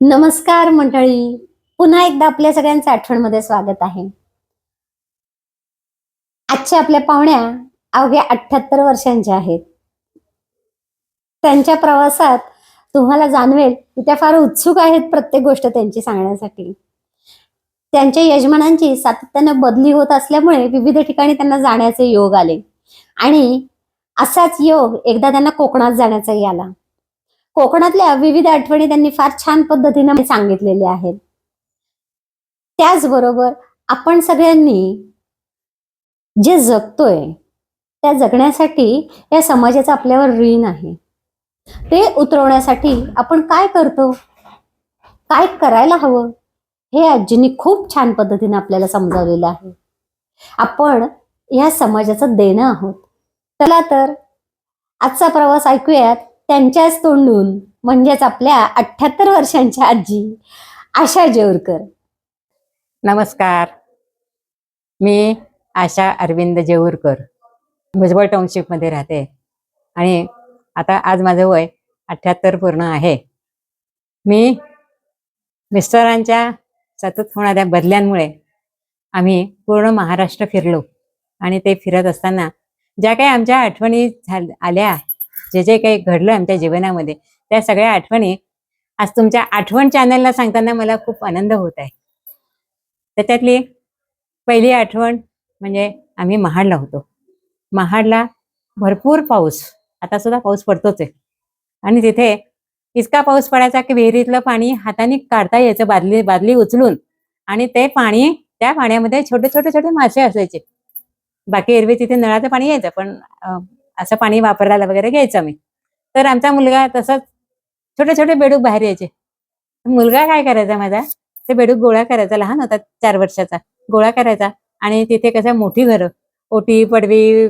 नमस्कार मंडळी. पुन्हा एकदा आपल्या सगळ्यांचं आठवणमध्ये स्वागत आहे. आजच्या आपल्या पाहुण्या अवघ्या अठ्याहत्तर वर्षांच्या आहेत. त्यांच्या प्रवासात तुम्हाला जाणवेल की त्या फार उत्सुक आहेत प्रत्येक गोष्ट त्यांची सांगण्यासाठी. त्यांच्या यजमानांची सातत्यानं बदली होत असल्यामुळे विविध ठिकाणी त्यांना जाण्याचे योग आले. आणि असाच योग एकदा त्यांना कोकणात जाण्याचाही आला. कोकणातल्या विविध आठवणी त्यांनी फार छान पद्धतीने सांगितलेल्या आहेत. त्याचबरोबर आपण सगळ्यांनी जे जगतोय त्या जगण्यासाठी या समाजाचं आपल्यावर ऋण आहे. ते उतरवण्यासाठी आपण काय करतो? काय करायला हवं? हे आजींनी खूप छान पद्धतीने आपल्याला समजावलेलं आहे. आपण या समाजाचं देणं आहोत. चला तर आजचा प्रवास ऐकूयात. त्यांच्याच तोंडून म्हणजेच आपल्या अठ्याहत्तर वर्षांच्या आजी आशा जेवरकर. नमस्कार. मी आशा अरविंद जेऊरकर भुजबळ टाउनशिपमध्ये राहते. आणि आता आज माझं वय अठ्ठ्याहत्तर पूर्ण आहे. मी मिस्टरांच्या सतत होणाऱ्या बदल्यांमुळे आम्ही पूर्ण महाराष्ट्र फिरलो. आणि ते फिरत असताना ज्या काही आमच्या आठवणी झाल्या आल्या जे जे काही घडलं आमच्या जीवनामध्ये त्या सगळ्या आठवणी आज तुमच्या आठवण चॅनलला सांगताना मला खूप आनंद होत आहे. त्याच्यातली पहिली आठवण म्हणजे आम्ही महाडला होतो. महाडला भरपूर पाऊस आता सुद्धा पाऊस पडतोच आहे. आणि तिथे इतका पाऊस पडायचा की विहिरीतलं पाणी हाताने काढता यायचं बादली बादली उचलून. आणि ते पाणी त्या पाण्यामध्ये छोटे छोटे छोटे मासे असायचे. बाकी एरवी तिथे नळाचं पाणी यायचं पण असं पाणी वापरायला वगैरे घ्यायचं मी तर आमचा मुलगा तसंच छोटे छोटे बेडूक बाहेर यायचे. मुलगा काय करायचा माझा? ते बेडूक गोळा करायचा लहान होता चार वर्षाचा. गोळा करायचा आणि तिथे कसं मोठी घरं ओटी पडवी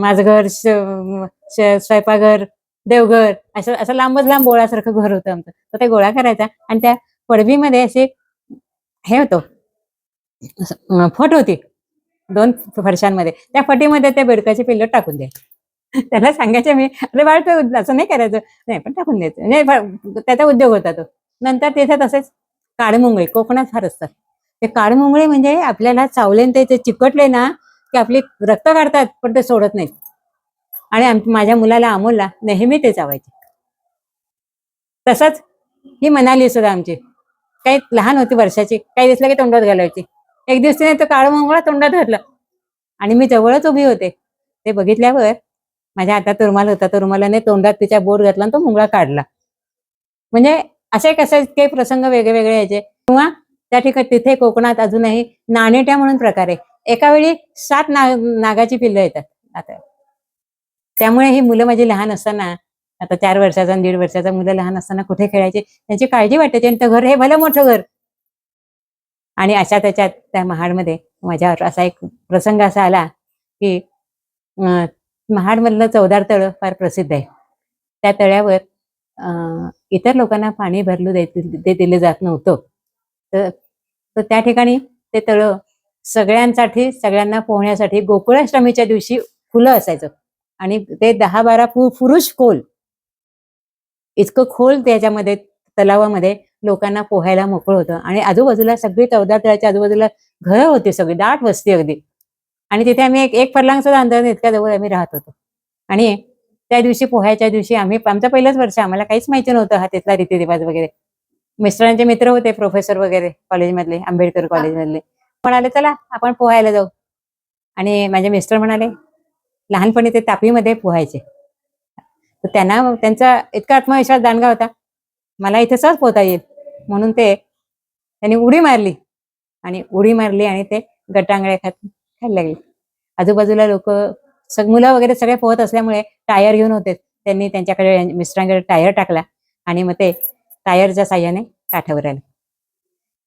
माझं घर श- स्वयंपाकघर देवघर असं असं लांबच लांब गोळासारखं घर होतं आमचं. तर ते गोळा करायचा आणि त्या पडवीमध्ये असे हे होतो फट होती. दोन फरशांमध्ये. त्या फटीमध्ये त्या बेडकाचे पिल्लं टाकून द्या त्याला सांगायचे मी अरे बाळ तू असं नाही करायचं. नाही पण टाकून द्यायचं. नाही त्याचा उद्योग होता तो. नंतर तिथे तसेच काळमुंगळे कोकणात फार असतात. ते काळमुंगळे म्हणजे आपल्याला चावले ते ते चिकटले ना की आपली रक्त काढतात पण ते सोडत नाहीत. आणि माझ्या मुलाला अमोलला नेहमी ते चावायचे. तसंच ही मनाली सुद्धा आमची. काही लहान होती वर्षाची काही दिसलं की तोंडात घालायची. एक दिवस तिने तो काळ मोंगळा तोंडात धरलं. आणि मी जवळच उभी होते. ते बघितल्यावर माझ्या हातात रुमाल होता. तो रुमालाने तोंडात तिच्या बोट घातला आणि तो मुंगळा काढला. म्हणजे असे कसे काही प्रसंग वेगळे वेगळे यायचे किंवा त्या ठिकाणी तिथे कोकणात अजूनही नाणेट्या म्हणून प्रकार आहे. एका वेळी सात ना नागाची पिल्लं येतात. आता त्यामुळे ही मुलं माझी लहान असताना आता चार वर्षाचा दीड वर्षाचा मुलं लहान असताना कुठे खेळायचे? त्यांची काळजी वाटायची आणि घर हे भलं मोठं घर. आणि अशा त्याच्यात त्या महाडमध्ये माझ्यावर असा एक प्रसंग असा आला की महाडमधलं चौदार तळं फार प्रसिद्ध आहे. त्या तळ्यावर अं, इतर लोकांना पाणी भरलू दे दिलं जात नव्हतं. तर तर त्या ठिकाणी ते तळं सगळ्यांसाठी सगळ्यांना पोहण्यासाठी गोकुळाष्टमीच्या दिवशी फुलं असायचं. आणि ते दहा बारा पु पुरुष खोल. इतकं खोल त्याच्यामध्ये तलावामध्ये लोकांना पोहायला मोकळं होतं. आणि आजूबाजूला सगळी चौदा तळाच्या आजूबाजूला घरं होती सगळी दाट वस्ती अगदी. आणि तिथे आम्ही एक एक फरलांग सुद्धा इतक्या जवळ आम्ही राहत होतो. आणि त्या दिवशी पोहायच्या दिवशी आम्ही आमचं पहिलंच वर्ष आम्हाला काहीच माहिती नव्हतं हा तिथला रीतिरिवाज वगैरे. मिस्टरांचे मित्र होते प्रोफेसर वगैरे कॉलेजमधले आंबेडकर कॉलेजमधले म्हणाले चला आपण पोहायला जाऊ. आणि माझे मिस्टर म्हणाले लहानपणी ते तापीमध्ये पोहायचे. तर त्यांना त्यांचा इतका आत्मविश्वास दांडगा होता. मला इथे सहज पोहता येईल. म्हणून ते त्यांनी उडी मारली. आणि उडी मारली आणि ते गटांगळे खात खायला लागले. आजूबाजूला लोक सग मुलं वगैरे सगळे पोहत असल्यामुळे टायर घेऊन होते. त्यांनी त्यांच्याकडे मिस्टरांकडे टायर टाकला आणि मग ते टायरच्या साह्याने काठावर आले.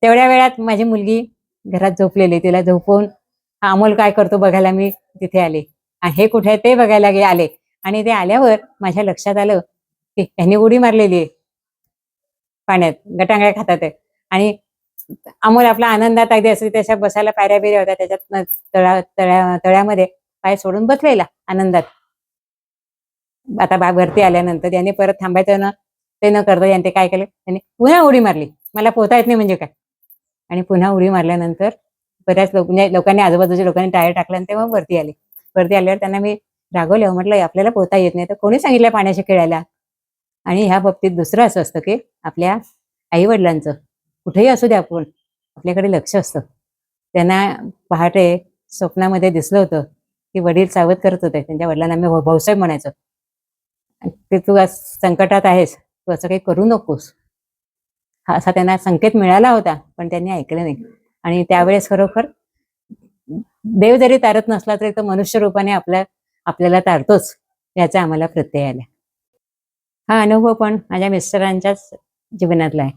तेवढ्या वेळात माझी मुलगी घरात झोपलेली. तिला झोपवून हा अमोल काय करतो बघायला मी तिथे आले. आणि हे कुठे आहे ते बघायला गे आले. आणि ते आल्यावर माझ्या लक्षात आलं की त्यांनी उडी मारलेली आहे. पाण्यात गटांगळ्या खातात आहे आणि अमोल आपला आनंदात अगदी असं त्याच्या बसायला पायऱ्या बिऱ्या होत्या त्याच्यात तळा तळ्या तळ्यामध्ये पाय सोडून बसलेला आनंदात. आता बाग भरती आल्यानंतर त्याने परत थांबायचं ना ते न करता यांनी काय केलं? त्यांनी पुन्हा उडी मारली. मला पोहता येत नाही म्हणजे काय? आणि पुन्हा उडी मारल्यानंतर बऱ्याच लोक म्हणजे लोकांनी आजूबाजूच्या लोकांनी टायर टाकला आणि तेव्हा वरती आले. वरती आल्यावर त्यांना मी रागवले. म्हटलं आपल्याला पोहता येत नाही. तर कोणी सांगितलं पाण्याशी खेळायला? आणि ह्या बाबतीत दुसरं असं असतं की आपल्या आई वडिलांचं कुठेही असू द्या आपण आपल्याकडे लक्ष असतं. त्यांना पहाटे स्वप्नामध्ये दिसलं होतं की वडील सावध करत होते त्यांच्या वडिलांना मी भाऊसाहेब म्हणायचं. ते तू आज संकटात आहेस तू असं काही करू नकोस. हा असा त्यांना संकेत मिळाला होता पण त्यांनी ऐकलं नाही. आणि त्यावेळेस खरोखर देव जरी तारत नसला तरी तो मनुष्य रूपाने आपल्या आपल्याला तारतोच याचा आम्हाला प्रत्यय आला. हा अनुभव पण माझ्या मिस्टरांच्याच जीवनातला आहे.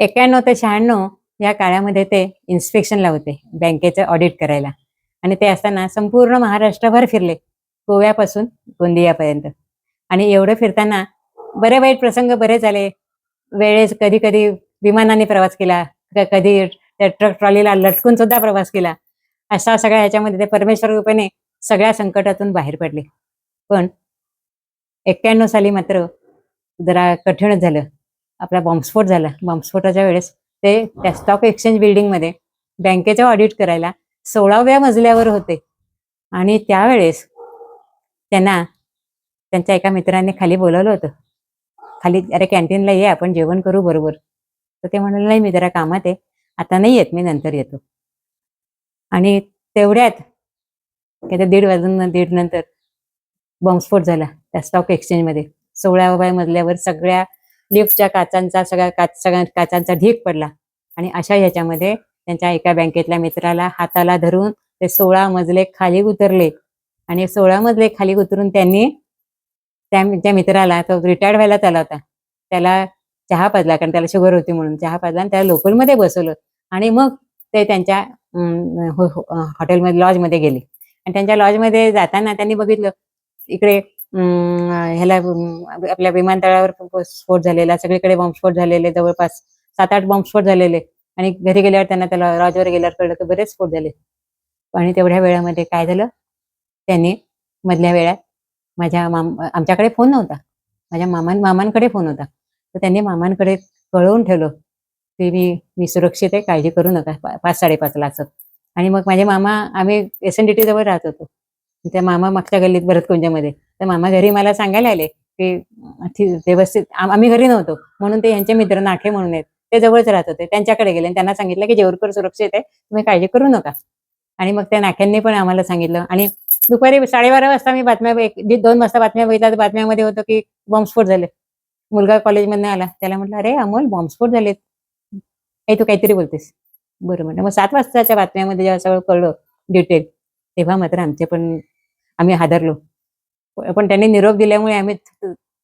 एक्क्याण्णव ते शहाण्णव या काळामध्ये ते इन्स्पेक्शनला होते बँकेचं ऑडिट करायला. आणि ते असताना संपूर्ण महाराष्ट्रभर फिरले गोव्यापासून गोंदियापर्यंत. आणि एवढं फिरताना बरे वाईट प्रसंग बरेच आले वेळेस कधी कधी विमानाने प्रवास केला कधी त्या ट्रक ट्रॉलीला लटकून सुद्धा प्रवास केला. अशा सगळ्या ह्याच्यामध्ये ते परमेश्वर रूपाने सगळ्या संकटातून बाहेर पडले. पण एक्क्याण्णव साली मात्र जरा कठीणच झालं. आपला बॉम्बस्फोट झाला. बॉम्बस्फोटाच्या वेळेस ते त्या स्टॉक एक्सचेंज बिल्डिंगमध्ये बँकेचं ऑडिट करायला सोळाव्या मजल्यावर होते. आणि त्यावेळेस त्यांना त्यांच्या एका मित्राने खाली बोलवलं होतं. खाली अरे कॅन्टीनला ये आपण जेवण करू बरोबर. तर ते म्हणाले नाही मी जरा कामात आहे. आता नाही येत मी नंतर येतो. आणि तेवढ्यात काही दीड वाजून दीड नंतर बॉम्बस्फोट झाला. त्या स्टॉक एक्सचेंजमध्ये सोळाव्या मजल्यावर सगळ्या लिफ्टच्या काचांचा सगळ्या काच सगळ्या काचांचा ढीक पडला. आणि अशा ह्याच्यामध्ये त्यांच्या एका बँकेतल्या मित्राला हाताला धरून ते सोळा मजले खाली उतरले. आणि सोळा मजले खाली उतरून त्यांनी त्या त्या मित्राला तो रिटायर्ड व्हायला आला होता. त्याला चहा पाजला कारण त्याला शुगर होती म्हणून. चहा पाजला आणि त्याला लोकलमध्ये बसवलं. आणि मग ते त्यांच्या हॉटेलमध्ये हो, हो, लॉजमध्ये गेले. आणि त्यांच्या लॉजमध्ये जाताना त्यांनी बघितलं इकडे ह्याला आपल्या विमानतळावर स्फोट झालेला सगळीकडे बॉम्बस्फोट झालेले जवळपास सात आठ बॉम्बस्फोट झालेले. आणि घरी गेल्यावर त्यांना त्याला लॉजवर गेल्यावर कळलं की बरेच स्फोट झाले. आणि तेवढ्या वेळामध्ये काय झालं? त्यांनी मधल्या वेळात माझ्या माम आमच्याकडे फोन नव्हता. माझ्या मामान मामांकडे फोन होता. तर त्यांनी मामांकडे कळवून ठेवलं की मी मी सुरक्षित आहे काळजी करू नका. पाच साडेपाचला असं आणि मग माझे मामा आम्ही एस एन डी टी जवळ राहत होतो. त्या मामा मागच्या गल्लीत भरतकुंजामध्ये. तर मामा घरी मला सांगायला आले की व्यवस्थित आम्ही घरी नव्हतो. म्हणून ते यांचे मित्र नाखे म्हणून आहेत. ते जवळच राहत होते. त्यांच्याकडे गेले आणि त्यांना सांगितलं की जेवरकर सुरक्षित आहे तुम्ही काळजी करू नका. आणि मग त्या नाख्यांनी पण आम्हाला सांगितलं. आणि दुपारी साडेबारा वाजता मी बातम्या एक दोन वाजता बातम्या बघितल्या. तर बातम्यामध्ये होतं की बॉम्बस्फोट झाले. मुलगा कॉलेजमधनं आला. त्याला म्हटलं अरे अमोल बॉम्बस्फोट झालेत. काही तू काहीतरी बोलतेस. बरं म्हटलं मग सात वाजताच्या बातम्यामध्ये जेव्हा सगळं कळलं डिटेल तेव्हा मात्र आमचे पण आम्ही हादरलो. पण त्यांनी निरोप दिल्यामुळे आम्ही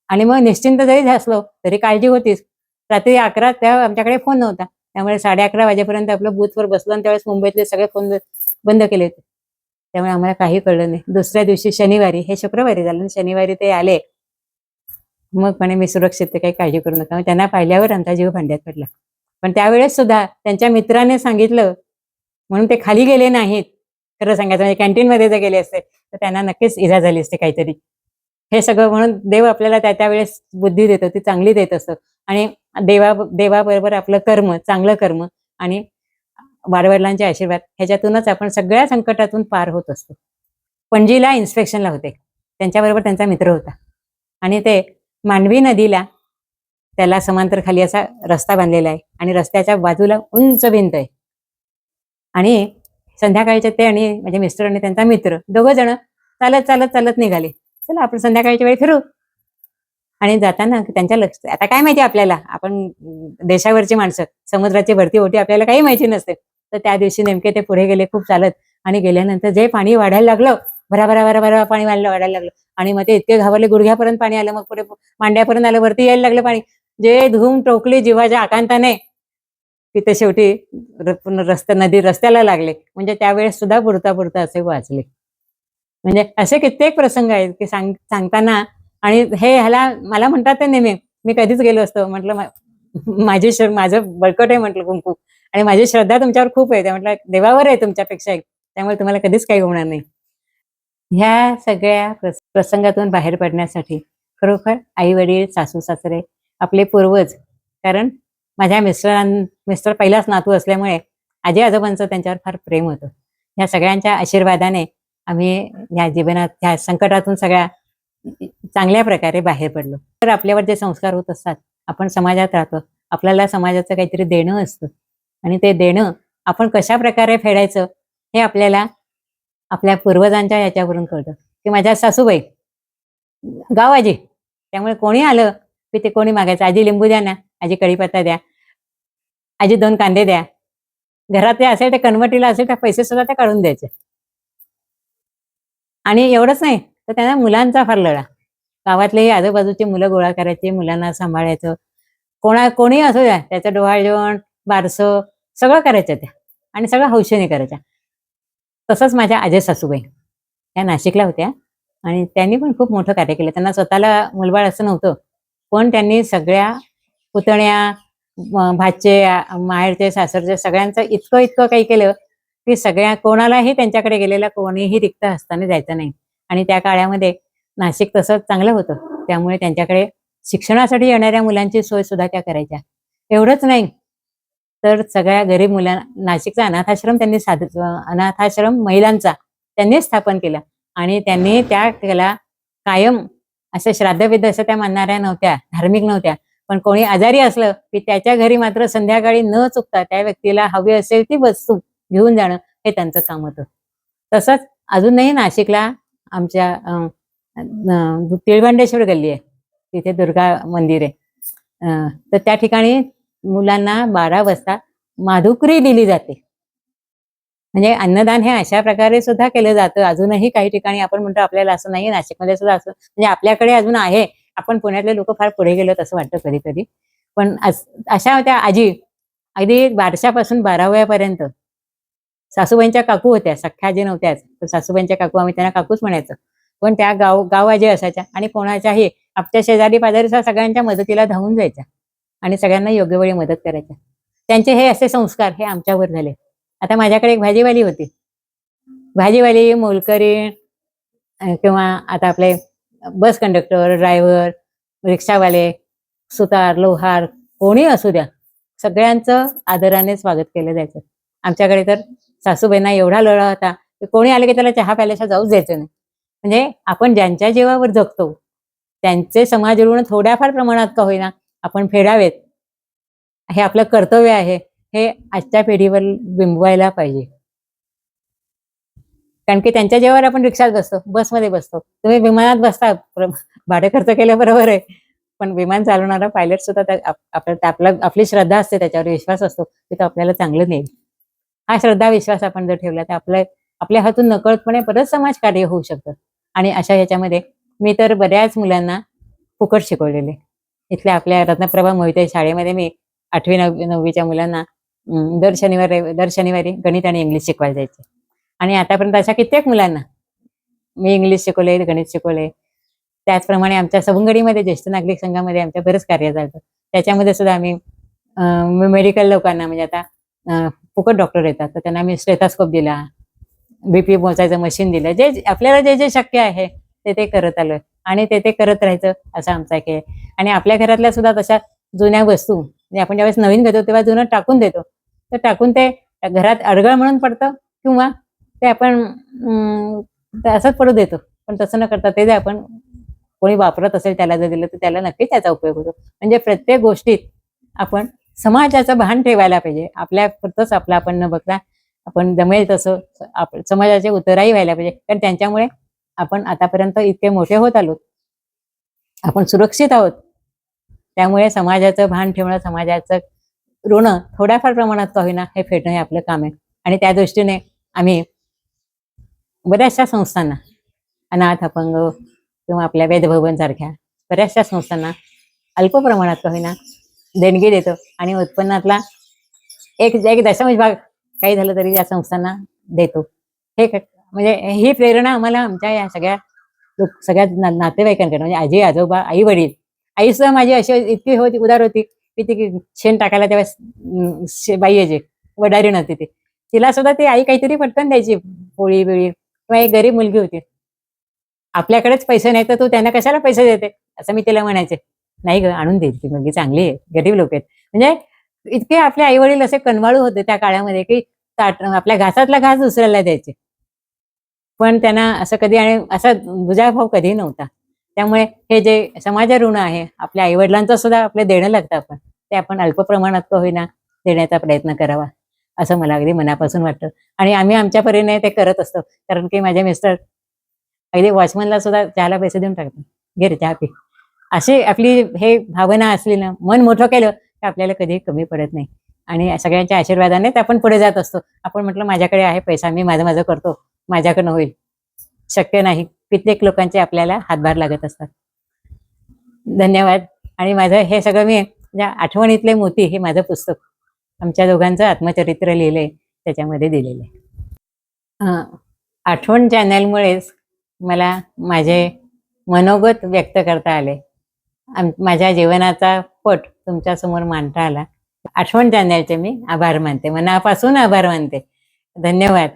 आणि मग निश्चिंत जरी असलो तरी काळजी होतीच. रात्री अकरा त्या आमच्याकडे फोन नव्हता. त्यामुळे साडे अकरा वाजेपर्यंत आपलं बूथवर बसलो आणि त्यावेळेस मुंबईतले सगळे फोन बंद केले होते. त्यामुळे आम्हाला काही कळलं नाही. दुसऱ्या दिवशी शनिवारी हे शुक्रवारी झालं आणि शनिवारी ते आले. मग म्हणे मी सुरक्षित काही काळजी करू नका. मग त्यांना पाहिल्यावर आमचा जीव भांड्यात पडला. पण त्यावेळेस सुद्धा त्यांच्या मित्राने सांगितलं म्हणून ते खाली गेले नाहीत. खरं सांगायचं म्हणजे कॅन्टीनमध्ये जर गेले असते. तर त्यांना नक्कीच इजा झाली असते काहीतरी. हे सगळं म्हणून देव आपल्याला त्या त्यावेळेस बुद्धी देतो ती चांगली देत असतो. आणि देवा देवाबरोबर आपलं कर्म चांगलं कर्म आणि वाडवडिलांचे आशीर्वाद ह्याच्यातूनच आपण सगळ्या संकटातून पार होत असतो. पणजीला इन्स्पेक्शनला होते. त्यांच्याबरोबर त्यांचा मित्र होता. आणि ते मांडवी नदीला त्याला समांतर खाली असा रस्ता बांधलेला आहे आणि रस्त्याच्या बाजूला उंच भिंत आहे. आणि संध्याकाळच्या ते आणि माझ्या मिस्टर आणि त्यांचा मित्र दोघं जण चालत चालत चालत निघाले. चला आपण संध्याकाळच्या वेळी फिरू. आणि जाताना त्यांच्या लक्ष आता काय माहिती आपल्याला? आपण देशावरची माणसं समुद्राची भरती होती आपल्याला काही माहिती नसते. तर त्या दिवशी नेमके ते पुढे गेले खूप चालत. आणि गेल्यानंतर जे पाणी वाढायला लागलं भरा भरा भरा भरा पाणी वाढलं वाढायला लागलं. आणि मग ते इतके घाबरले गुडघ्यापर्यंत पाणी आलं मग पुढे मांड्यापर्यंत आलं वरती यायला लागलं पाणी. जे धूम टोकली जीवाच्या आकांताने तिथे शेवटी र- पूर्ण रस्ता नदी रस्त्याला लागले. म्हणजे त्यावेळेस सुद्धा बुडता बुडता असे वाचले. म्हणजे असे कित्येक प्रसंग आहेत की सांग सांगताना आणि हे ह्याला मला म्हणतात ते नेहमी मी कधीच गेलो असतो म्हटलं माझे माझी श्र- माझं बळकट आहे म्हटलं कुंकू आणि माझी श्रद्धा तुमच्यावर खूप आहे त्या म्हटलं देवावर आहे तुमच्यापेक्षा एक. त्यामुळे तुम्हाला कधीच काही होणार नाही ह्या सगळ्या प्रस- प्रसंगातून बाहेर पडण्यासाठी खरोखर आई वडील सासू सासरे आपले पूर्वज कारण माझ्या मिस्टरां मिस्टर पहिलाच नातू असल्यामुळे आजी आजोबांचं त्यांच्यावर फार प्रेम होतं ह्या सगळ्यांच्या आशीर्वादाने आम्ही या जीवनात ह्या संकटातून सगळ्या चांगल्या प्रकारे बाहेर पडलो. तर आपल्यावर जे संस्कार होत असतात आपण समाजात राहतो. आपल्याला समाजाचं काहीतरी देणं असतं. आणि ते देणं आपण कशा प्रकारे फेडायचं हे आपल्याला आपल्या पूर्वजांच्या याच्यावरून कळतं. की माझ्या सासूबाई गाव आजी त्यामुळे कोणी आलं की ते कोणी मागायचं? आजी लिंबू द्या ना आजी कढीपत्ता द्या आजी दोन कांदे द्या. घरात ते असेल ते कन्वर्टीला असेल तर पैसे सुद्धा ते काढून द्यायचे. आणि एवढंच नाही तर त्यांना मुलांचा फार लढा गावातलेही आजूबाजूची मुलं गोळा करायची मुलांना सांभाळायचं. कोणा कोणी असू द्या त्याचं डोहाळजेवण बारसं सगळं करायचं त्या. आणि सगळं हौशेने करायच्या. तसंच माझ्या आजे सासूबाई. त्या नाशिकला होत्या आणि त्यांनी पण खूप मोठं कार्य केलं. त्यांना स्वतःला मुलबाळ असं नव्हतं पण त्यांनी सगळ्या पुतण्या भाचे माहेरचे सासरचे सगळ्यांचं इतकं इतकं काही केलं की सगळ्या कोणालाही त्यांच्याकडे गेलेला कोणीही रिक्त हस्ताने जायचं नाही. आणि त्या काळामध्ये नाशिक तसं चांगलं होतं. त्यामुळे त्यांच्याकडे शिक्षणासाठी येणाऱ्या मुलांची सोय सुद्धा त्या करायच्या. एवढंच नाही. तर सगळ्या गरीब मुलांना नाशिकचा अनाथाश्रम त्यांनी साध अनाथाश्रम महिलांचा त्यांनी स्थापन केला. आणि त्यांनी त्या त्याला कायम असं श्राद्धविध असं त्या मानणाऱ्या नव्हत्या धार्मिक नव्हत्या. पण कोणी आजारी असलं की त्याच्या घरी मात्र संध्याकाळी न चुकता त्या व्यक्तीला हवी असेल ती वस्तू घेऊन जाणं हे त्यांचं काम होतं. तसंच अजूनही नाशिकला आमच्या तिळभांडेश्वर गल्ली आहे. तिथे दुर्गा मंदिर आहे. तर त्या ठिकाणी मुलांना बारा वाजता माधुकरी दिली जाते. म्हणजे अन्नदान हे अशा प्रकारे सुद्धा केलं जातं. अजूनही काही ठिकाणी आपण म्हणतो आपल्याला असं नाही नाशिकमध्ये सुद्धा असं म्हणजे आपल्याकडे अजून आहे. आपण पुण्यातले लोक फार पुढे गेलो असं वाटतं कधी कधी पण अशा होत्या आजी. अगदी बारशापासून बाराव्यापर्यंत. सासूबाईंच्या काकू होत्या सख्या जे नव्हत्याच तर सासूबाईंच्या काकू आम्ही त्यांना काकूच म्हणायचो. पण त्या गाव गाव असायच्या आणि कोणाच्याही आपल्या शेजारी पाजारी सगळ्यांच्या मदतीला धावून जायच्या आणि सगळ्यांना योग्य वेळी मदत करायच्या. त्यांचे हे असे संस्कार हे आमच्यावर झाले. आता माझ्याकडे एक भाजीवाली होती. भाजीवाली मोलकरी किंवा आता आपले बस कंडक्टर ड्रायव्हर रिक्षावाले सुतार लोहार कोणी असू द्या सगळ्यांचं आदराने स्वागत केलं जायचं. आमच्याकडे तर सासूबाईंना एवढा लढा होता की कोणी आले की त्याला चहा प्यायल्याशिवाय जाऊच द्यायचं नाही. म्हणजे आपण ज्यांच्या जीवावर जगतो त्यांचे समाज ऋण थोड्याफार प्रमाणात का होईना आपण फेडावेत. हे आपलं कर्तव्य आहे. हे आजच्या पिढीवर बिंबवायला पाहिजे. कारण की त्यांच्या जेव्हा आपण रिक्षात बसतो बसमध्ये बसतो. तुम्ही विमानात बसता भाडे खर्च केल्या बरोबर आहे. पण विमान चालवणारा पायलट सुद्धा आपल्या आपला आपली श्रद्धा असते त्याच्यावर विश्वास असतो की तो आपल्याला चांगलं नेईल. हा श्रद्धा विश्वास आपण जर ठेवला तर आपल्या आपल्या हातून नकळतपणे परत समाज कार्य होऊ शकतं. आणि अशा ह्याच्यामध्ये मी तर बऱ्याच मुलांना फुकट शिकवलेले. इथल्या आपल्या रत्नप्रभा मोहिते शाळेमध्ये मी आठवी नववी नववीच्या मुलांना दर शनिवार दर शनिवारी गणित आणि इंग्लिश शिकवायला जायचे. आणि आतापर्यंत अशा कित्येक मुलांना मी इंग्लिश शिकवले गणित शिकवले. त्याचप्रमाणे आमच्या सवंगडीमध्ये ज्येष्ठ नागरिक संघामध्ये आमच्या बरंच कार्य चालतं त्याच्यामध्ये सुद्धा आम्ही मेडिकल लोकांना म्हणजे आता फुकट डॉक्टर येतात. तर त्यांना आम्ही स्टेथास्कोप दिला. बीपी मोजायचं मशीन दिलं. जे जे- आपल्याला जे जे शक्य आहे ते ते करत आलोय. आणि ते ते करत राहायचं असं आमचा खेळ आणि आपल्या घरातल्या सुद्धा तशा जुन्या वस्तू म्हणजे आपण ज्यावेळेस नवीन घेतो तेव्हा जुनं टाकून देतो. तर टाकून ते घरात अडगळ म्हणून पडतं किंवा ते आपण असंच पडू देतो. पण तसं न करता ते जे आपण कोणी वापरत असेल त्याला जर दिलं तर त्याला नक्कीच त्याचा उपयोग होतो. म्हणजे प्रत्येक गोष्टीत आपण समाजाचं भान ठेवायला पाहिजे. आपल्या पुरतंच आपलं आपण न बघता आपण जमेल तसं आप- समाजाचे उतराई व्हायला पाहिजे. कारण त्यांच्यामुळे आपण आतापर्यंत इतके मोठे होत आलो आपण सुरक्षित आहोत. त्यामुळे समाजाचं भान ठेवणं समाजाचं ऋण थोड्याफार प्रमाणात का होईना हे फेडणं हे आपलं काम आहे. आणि त्या दृष्टीने आम्ही बऱ्याचशा संस्थांना अनाथ अपंग किंवा आपल्या वेदभवन सारख्या बऱ्याचशा संस्थांना अल्प प्रमाणात का होईना देणगी देतो. आणि उत्पन्नातला एक एक दशांश भाग काही झालं तरी या संस्थांना देतो. हे म्हणजे ही प्रेरणा आम्हाला आमच्या या सगळ्या लोक सगळ्या ना- नातेवाईकांकडे म्हणजे आजी आजोबा आई वडील आई सुद्धा माझी अशी इतकी होती उदार होती की ती शेण टाकायला तेव्हा शे- बाई यायची वडारी नव्हती ती. तिला सुद्धा ती आई काहीतरी पटकन द्यायची पोळी बिळी किंवा एक गरीब मुलगी होती. आपल्याकडेच पैसे नाही तर तू त्यांना कशाला पैसे देते? असं मी तिला म्हणायचे. नाही ग आणून देईल ती मुलगी चांगली आहे गरीब लोक आहेत. म्हणजे इतके आपले आई वडील असे कनवाळू होते त्या काळामध्ये की ताट आपल्या घासातला घास दुसऱ्याला द्यायचे. पण त्यांना असं कधी आणि असा दुजाभाव कधी नव्हता. त्यामुळे हे जे समाज ऋण आहे आपल्या आईवडिलांचं सुद्धा आपलं देणं लागतं आपण. ते आपण अल्प प्रमाणात का होईना देण्याचा प्रयत्न करावा असं मला अगदी मनापासून वाटतं. आणि आम्ही आमच्या परीने ते करत असतो. कारण की माझे मिस्टर अगदी वॉचमनला सुद्धा चहाला पैसे देऊन टाकतात. घे रे चहा पी. अशी आपली हे भावना असली ना मन मोठं केलं की आपल्याला कधी कमी पडत नाही. आणि सगळ्यांच्या आशीर्वादाने ते आपण पुढे जात असतो. आपण म्हटलं माझ्याकडे आहे पैसा मी माझं माझं करतो. माझ्याकडनं होईल. शक्य नाही. कित्येक लोकांचे आपल्याला हातभार लागत असतात. धन्यवाद. आणि माझं हे सगळं मी ज्या आठवणीतले मोती हे माझं पुस्तक. आमच्या दोघांचं आत्मचरित्र लिहिलंय त्याच्यामध्ये दिलेलं आहे. आठवण चॅनलमुळेच मला माझे मनोगत व्यक्त करता आले. आम माझ्या जीवनाचा पट तुमच्यासमोर मांडता आला. आठवण जाण्याचे मी. आभार मानते. मनापासून आभार मानते. धन्यवाद.